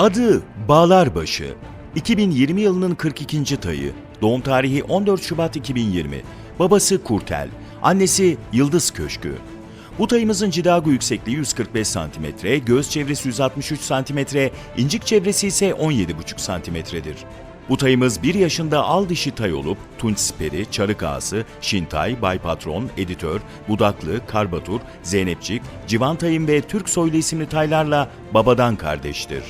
Adı Bağlarbaşı. 2020 yılının 42. tayı. Doğum tarihi 14 Şubat 2020. Babası Kurtel. Annesi Yıldız Köşkü. Bu tayımızın cidago yüksekliği 145 cm, göğüs çevresi 163 cm, incik çevresi ise 17,5 cm'dir. Bu tayımız 1 yaşında al dişi tay olup tunç siperi, çarık ağası, şintay, baypatron, editör, budaklı, karbatur, zeynepçik, civan tayım ve Türk soylu isimli taylarla babadan kardeştir.